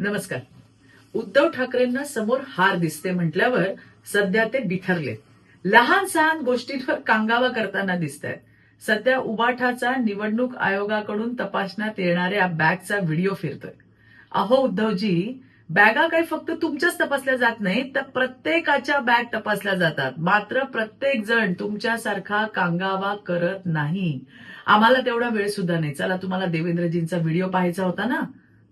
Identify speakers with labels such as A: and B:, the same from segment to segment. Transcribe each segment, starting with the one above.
A: नमस्कार. उद्धव ठाकरेंना समोर हार दिसते म्हटल्यावर सध्या ते बिथरले. लहान सहान गोष्टींवर कांगावा करताना दिसत आहेत सध्या उबाठाचा निवडणूक आयोगाकडून तपासण्यात येणाऱ्या बॅगचा व्हिडिओ फिरतोय. अहो उद्धवजी बॅगा काही फक्त तुमच्याच तपासल्या जात नाहीत तर प्रत्येकाच्या बॅग तपासल्या जातात. मात्र प्रत्येक जण तुमच्यासारखा कांगावा करत नाही. आम्हाला तेवढा वेळ सुद्धा नाही. चला तुम्हाला देवेंद्रजींचा व्हिडिओ पाहायचा होता ना?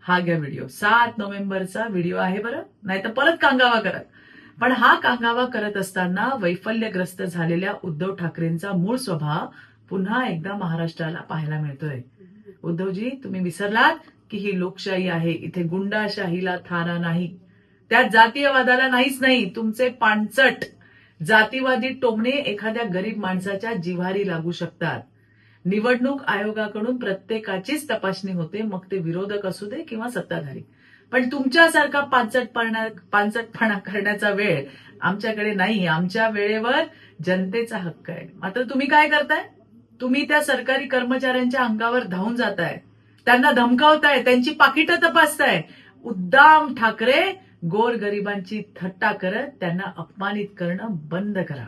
A: हा घ्या व्हिडिओ सात नोव्हेंबरचा व्हिडिओ आहे बरं. नाही तर परत कांगावा करत पण हा कांगावा करत असताना वैफल्यग्रस्त झालेल्या उद्धव ठाकरेंचा मूळ स्वभाव पुन्हा एकदा महाराष्ट्राला पाहायला मिळतोय. उद्धवजी तुम्ही विसरलात की ही लोकशाही आहे. इथे गुंडाशाहीला थारा नाही. त्या जातीयवादाला नाहीच नाही. तुमचे पाणचट जातीवादी टोमणे एखाद्या गरीब माणसाच्या जिव्हारी लागू शकतात. निवडणूक आयोगाकडून प्रत्येकाचीच तपासणी होते मग ते विरोधक असू दे किंवा सत्ताधारी. पण तुमच्यासारखा पानचटपणा करण्याचा वेळ आमच्याकडे नाही. आमच्या वेळेवर जनतेचा हक्क आहे. मात्र तुम्ही काय करताय? तुम्ही त्या सरकारी कर्मचाऱ्यांच्या अंगावर धावून जाताय. त्यांना धमकावताय. त्यांची पाकिटं तपासताय. उद्दाम ठाकरे गोरगरिबांची थट्टा करत त्यांना अपमानित करणं बंद करा.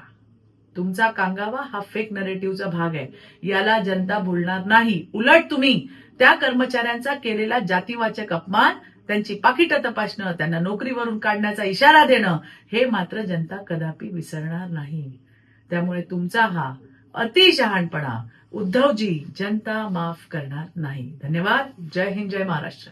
A: तुमचा कांगावा हा फेक नरेटिव्हचा भाग आहे. याला जनता भुलणार नाही. उलट तुम्ही त्या कर्मचाऱ्यांचा केलेला जातीवाचक अपमान त्यांची पाकिटं तपासणं त्यांना नोकरीवरून काढण्याचा इशारा देणं हे मात्र जनता कदापि विसरणार नाही. त्यामुळे तुमचा हा अतिशहाणपणा उद्धवजी जनता माफ करणार नाही. धन्यवाद. जय हिंद जय महाराष्ट्र.